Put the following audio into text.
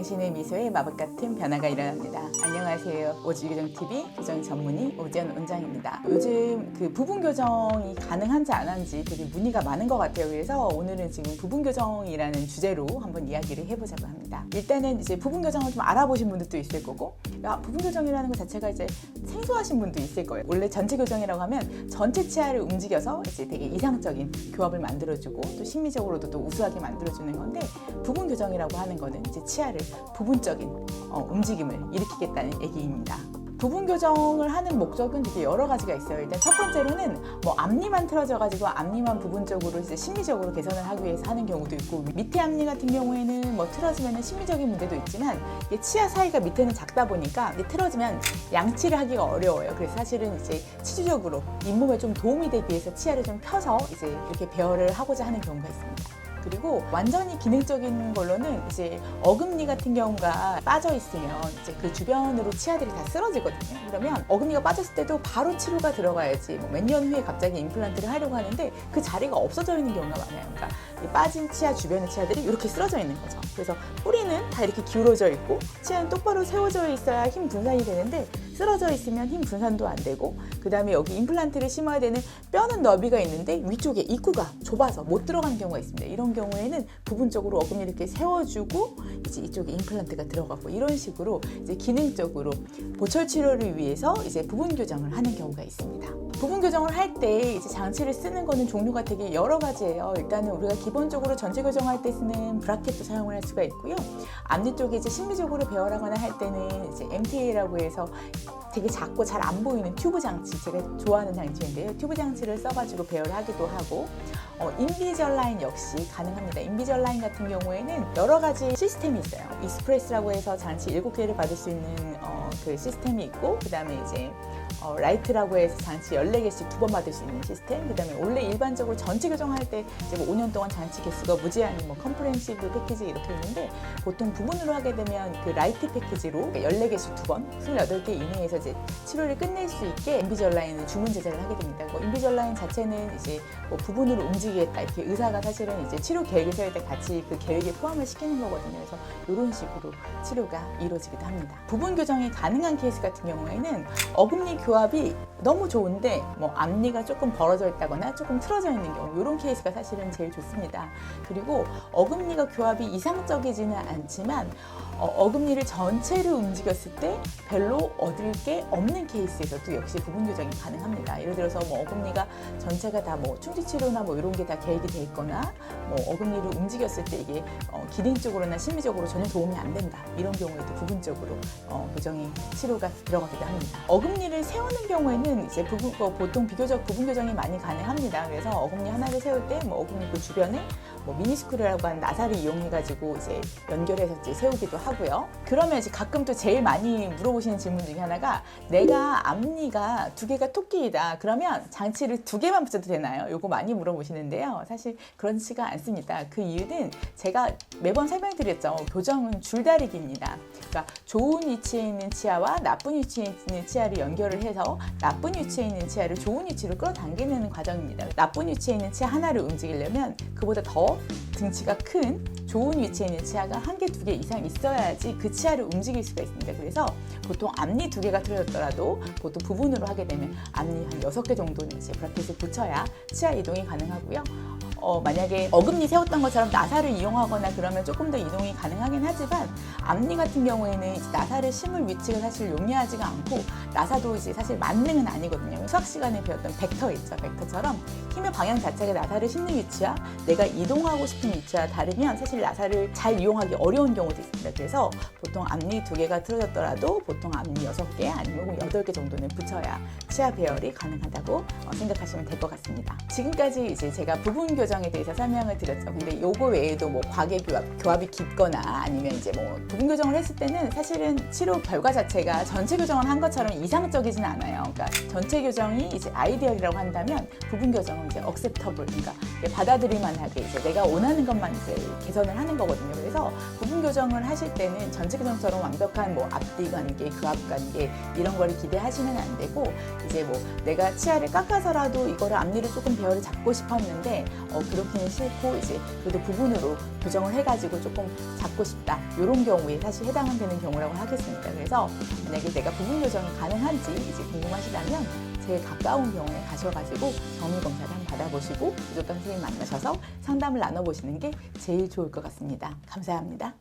당신의 미소에 마법 같은 변화가 일어납니다. 안녕하세요. 오지교정 TV 교정 전문의 오지연 원장입니다. 요즘 그 부분 교정이 가능한지 안 한지 되게 문의가 많은 것 같아요. 그래서 오늘은 지금 부분 교정이라는 주제로 한번 이야기를 해보자고 합니다. 일단은 이제 부분 교정을 좀 알아보신 분들도 있을 거고, 야 부분 교정이라는 것 자체가 이제 생소하신 분도 있을 거예요. 원래 전체 교정이라고 하면 전체 치아를 움직여서 이제 되게 이상적인 교합을 만들어주고 또 심미적으로도 또 우수하게 만들어주는 건데 부분 교정이라고 하는 거는 이제 치아를 부분적인 어, 움직임을 일으키겠다는 얘기입니다. 부분 교정을 하는 목적은 되게 여러 가지가 있어요. 일단 첫 번째로는 뭐 앞니만 틀어져가지고 앞니만 부분적으로 이제 심미적으로 개선을 하기 위해서 하는 경우도 있고 밑에 앞니 같은 경우에는 뭐 틀어지면 심미적인 문제도 있지만 이게 치아 사이가 밑에는 작다 보니까 틀어지면 양치를 하기가 어려워요. 그래서 사실은 이제 치주적으로 잇몸에 좀 도움이 되기 위해서 치아를 좀 펴서 이제 이렇게 배열을 하고자 하는 경우가 있습니다. 그리고 완전히 기능적인 걸로는 이제 어금니 같은 경우가 빠져 있으면 이제 그 주변으로 치아들이 다 쓰러지거든요. 그러면 어금니가 빠졌을 때도 바로 치료가 들어가야지 뭐 몇 년 후에 갑자기 임플란트를 하려고 하는데 그 자리가 없어져 있는 경우가 많아요. 그러니까 이 빠진 치아 주변의 치아들이 이렇게 쓰러져 있는 거죠. 그래서 뿌리는 다 이렇게 기울어져 있고 치아는 똑바로 세워져 있어야 힘 분산이 되는데 쓰러져 있으면 힘 분산도 안 되고 그 다음에 여기 임플란트를 심어야 되는 뼈는 너비가 있는데 위쪽에 입구가 좁아서 못 들어가는 경우가 있습니다. 이런 경우에는 부분적으로 어금니 이렇게 세워주고 이제 이쪽에 임플란트가 들어가고 이런 식으로 이제 기능적으로 보철 치료를 위해서 이제 부분 교정을 하는 경우가 있습니다. 부분 교정을 할 때 이제 장치를 쓰는 거는 종류가 되게 여러 가지예요. 일단은 우리가 기본적으로 전체 교정할 때 쓰는 브라켓도 사용을 할 수가 있고요. 앞니 쪽에 이제 심미적으로 배열하거나 할 때는 이제 MTA라고 해서 되게 작고 잘 안 보이는 튜브 장치 제가 좋아하는 장치인데요. 튜브 장치를 써가지고 배열하기도 하고 어, 인비절 라인 역시 가능합니다. 인비절 라인 같은 경우에는 여러 가지 시스템이 있어요. 이스프레스라고 해서 장치 7개를 받을 수 있는 어, 그 시스템이 있고 그 다음에 이제 어, 라이트라고 해서 장치 14개씩 두 번 받을 수 있는 시스템 그 다음에 원래 일반적으로 전체 교정할 때 이제 뭐 5년 동안 장치 개수가 무제한인 뭐 컴프렌시브 패키지 이렇게 있는데 보통 부분으로 하게 되면 그 라이트 패키지로 14개씩 두 번, 28개 이내에서 이제 치료를 끝낼 수 있게 인비절라인을 주문 제작을 하게 됩니다. 뭐 인비절라인 자체는 이제 뭐 부분으로 움직이겠다 이렇게 의사가 사실은 이제 치료 계획을 세울 때 같이 그 계획에 포함을 시키는 거거든요. 그래서 이런 식으로 치료가 이루어지기도 합니다. 부분 교정이 가능한 케이스 같은 경우에는 어금니 교합이 너무 좋은데 뭐 앞니가 조금 벌어져 있다거나 조금 틀어져 있는 경우 이런 케이스가 사실은 제일 좋습니다. 그리고 어금니가 교합이 이상적이지는 않지만 어, 금니를 전체를 움직였을 때 별로 얻을 게 없는 케이스에서도 역시 부분 교정이 가능합니다. 예를 들어서 뭐 어금니가 전체가 다 뭐 충치 치료나 뭐 이런 게 다 계획이 돼 있거나 뭐 어금니를 움직였을 때 이게 어, 기능적으로나 심리적으로 전혀 도움이 안 된다. 이런 경우에도 부분적으로 어, 교정이 치료가 들어가기도 합니다. 어금니를 세우는 경우에는 이제 부분, 어, 보통 비교적 부분 교정이 많이 가능합니다. 그래서 어금니 하나를 세울 때 뭐 어금니 그 주변에 뭐 미니스크류라고 하는 나사를 이용해 가지고 이제 연결해서 이제 세우기도 하고 요. 그러면 이제 가끔 또 제일 많이 물어보시는 질문 중에 하나가 내가 앞니가 두 개가 토끼이다. 그러면 장치를 두 개만 붙여도 되나요? 요거 많이 물어보시는데요. 사실 그렇지가 않습니다. 그 이유는 제가 매번 설명드렸죠. 교정은 줄다리기입니다. 그러니까 좋은 위치에 있는 치아와 나쁜 위치에 있는 치아를 연결을 해서 나쁜 위치에 있는 치아를 좋은 위치로 끌어당기는 과정입니다. 나쁜 위치에 있는 치아 하나를 움직이려면 그보다 더 등치가 큰 좋은 위치에 있는 치아가 한 개, 두 개 이상 있어야지 그 치아를 움직일 수가 있습니다. 그래서 보통 앞니 두 개가 틀어졌더라도 보통 부분으로 하게 되면 앞니 한 여섯 개 정도는 이제 브라켓을 붙여야 치아 이동이 가능하고요. 어, 만약에 어금니 세웠던 것처럼 나사를 이용하거나 그러면 조금 더 이동이 가능하긴 하지만 앞니 같은 경우에는 이제 나사를 심을 위치가 사실 용이하지가 않고 나사도 이제 사실 만능은 아니거든요. 수학 시간에 배웠던 벡터 있죠. 벡터처럼 힘의 방향 자체가 나사를 심는 위치와 내가 이동하고 싶은 위치와 다르면 사실 나사를 잘 이용하기 어려운 경우도 있습니다. 그래서 보통 앞니 두 개가 틀어졌더라도 보통 앞니 여섯 개 아니면 여덟 개 정도는 붙여야 치아 배열이 가능하다고 어, 생각하시면 될 것 같습니다. 지금까지 이제 제가 부분 교정 에 대해서 설명을 드렸죠. 근데 요거 외에도 뭐 과계 교합, 교합이 깊거나 아니면 이제 뭐 부분 교정을 했을 때는 사실은 치료 결과 자체가 전체 교정을 한 것처럼 이상적이진 않아요. 그러니까 전체 교정이 이제 아이디얼이라고 한다면 부분 교정은 이제 억셉터블, 그러니까 받아들일 만하게 이제 내가 원하는 것만 이제 개선을 하는 거거든요. 그래서 부분 교정을 하실 때는 전체 교정처럼 완벽한 뭐 앞뒤 관계, 그앞 관계 이런 거를 기대하시면 안 되고 이제 뭐 내가 치아를 깎아서라도 이거를 앞니를 조금 배열을 잡고 싶었는데 어, 그렇게는 싫고 이제 그래도 부분으로 교정을 해가지고 조금 잡고 싶다 이런 경우에 사실 해당되는 경우라고 하겠습니다. 그래서 만약에 내가 부분 교정이 가능한지 이제 궁금하시다면 제일 가까운 병원에 가셔가지고 정밀 검사를 한번 받아보시고 부족감 선생님 만나셔서 상담을 나눠보시는 게 제일 좋을 것 같습니다. 감사합니다.